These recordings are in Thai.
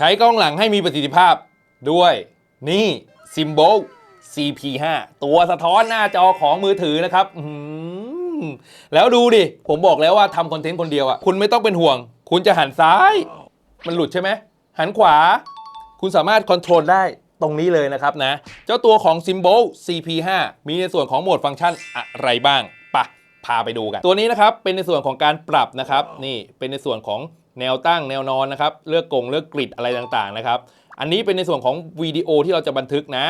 ใช้กล้องหลังให้มีประสิทธิภาพด้วยนี่ Symbol CP5 ตัวสะท้อนหน้าจอของมือถือนะครับแล้วดูดิ ผมบอกแล้วว่าทำคอนเทนต์คนเดียวอะ คุณไม่ต้องเป็นห่วง คุณจะหันซ้าย มันหลุดใช่ไหม หันขวา คุณสามารถคอนโทรลได้ตรงนี้เลยนะครับนะ เจ้าตัวของ Symbol CP5 มีในส่วนของโหมดฟังก์ชันอะไรบ้างปะพาไปดูกัน ตัวนี้นะครับ เป็นในส่วนของการปรับนะครับ นี่เป็นในส่วนของ แนวตั้งแนวนอนนะครับ เลือกกงเลือกกริดอะไรต่างๆนะครับ อันนี้เป็นในส่วนของวิดีโอที่เราจะบันทึกนะ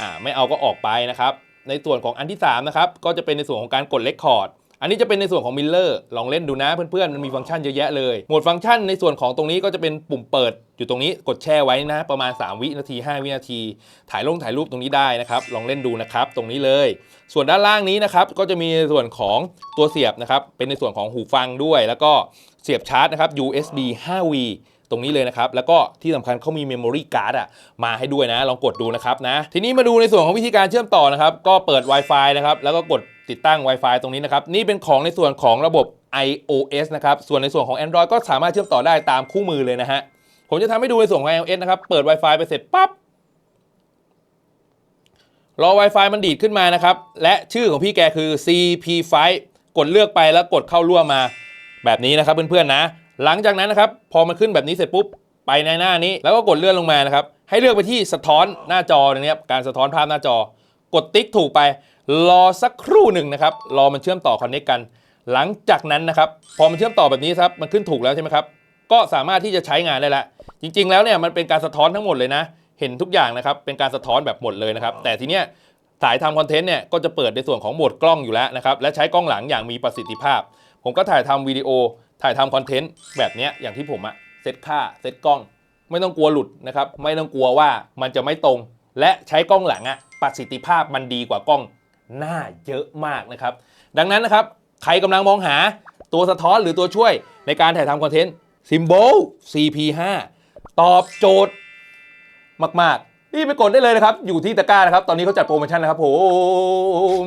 อ่าไม่เอาก็ออกไปนะครับ ในส่วนของอันที่3นะครับก็จะเป็นในส่วนของการกดเลคคอร์ด อันนี้จะเป็นในส่วนของมิลเลอร์ลองเล่นดูนะเพื่อนๆมันมีฟังก์ชันเยอะแยะเลยโหมดฟังก์ชันในส่วนของตรงนี้ก็จะเป็นปุ่มเปิดอยู่ตรงนี้กดแช่ไว้นะ ประมาณ 3 วินาที 5 วินาที ถ่ายลงถ่ายรูปตรงนี้ได้นะครับ ลองเล่นดูนะครับ ตรงนี้เลย ส่วนด้านล่างนี้นะครับก็จะมีส่วนของตัวเสียบนะครับ เป็นในส่วนของหูฟังด้วย แล้วก็เสียบชาร์จนะครับ USB 5V ตรงนี้เลยนะครับ แล้วก็ที่สำคัญเขามี Memory Card อะมาให้ด้วยนะ ลองกดดูนะครับนะ ทีนี้มาดูในส่วนของวิธีการเชื่อมต่อนะครับ ก็เปิด Wi-Fi นะครับ แล้วก็กด ติดตั้ง Wi-Fi ตรงนี้นะครับ นี่เป็นของในส่วนของระบบ iOS นะครับ ส่วนในส่วนของ Android ก็สามารถเชื่อมต่อได้ตามคู่มือเลยนะฮะ ผมจะทำให้ดูในส่วนของ iOS นะครับ เปิด Wi-Fi ไปเสร็จปั๊บ รอ Wi-Fi มันดีดขึ้นมานะครับ และชื่อของพี่แกคือ CP5 กดเลือกไปแล้วกดเข้าร่วมมา แบบนี้นะครับเพื่อนๆนะ หลังจากนั้นนะครับ พอมันขึ้นแบบนี้เสร็จปุ๊บ ไปในหน้านี้ แล้วก็กดเลื่อนลงมานะครับ ให้เลือกไปที่สะท้อนหน้าจอตรงนี้ครับ การสะท้อนภาพหน้าจอ กดติ๊กถูกไป รอสักครู่หนึ่งนะครับ รอมันเชื่อมต่อคอนเน c กัน หลังจากนั้นนะครับ พอมันเชื่อมต่อแบบนี้ครับ มันขึ้นถูกแล้วใช่ไหมครับ ก็สามารถที่จะใช้งานได้ล้วจริง ๆ แล้วเนี่ยมันเป็นการสะท้อนทั้งหมดเลยนะ เห็นทุกอย่างนะครับ เป็นการสะท้อนแบบหมดเลยนะครับ แต่ทีเนี้ยสายทำคอนเทนต์เนี่ยก็จะเปิดในส่วนของโหมดกล้องอยู่แล้วนะครับ และใช้กล้องหลังอย่างมีประสิทธิภาพ ผมก็ถ่ายทำวิดีโอ ถ่ายทำคอนเทนต์แบบเนี้ยอย่างที่ผมอะเซตค่าเซตกล้อง ไม่ต้องกลัวหลุดนะครับ ไม่ต้องกลัวว่ามันจะไม่ตรง และใช้กล้องหลังอะ ประสิทธิภาพมันดีกว่ากล้องหน้าเยอะมากนะครับ ดังนั้นนะครับใครกำลังมองหาตัวสะท้อนหรือตัวช่วยในการถ่ายทำคอนเทนต์ Symbol CP5 ตอบโจทย์มาก ๆ นี่ไปกดได้เลยนะครับ อยู่ที่ตะกร้านะครับ ตอนนี้เขาจัดโปรโมชั่นนะครับผม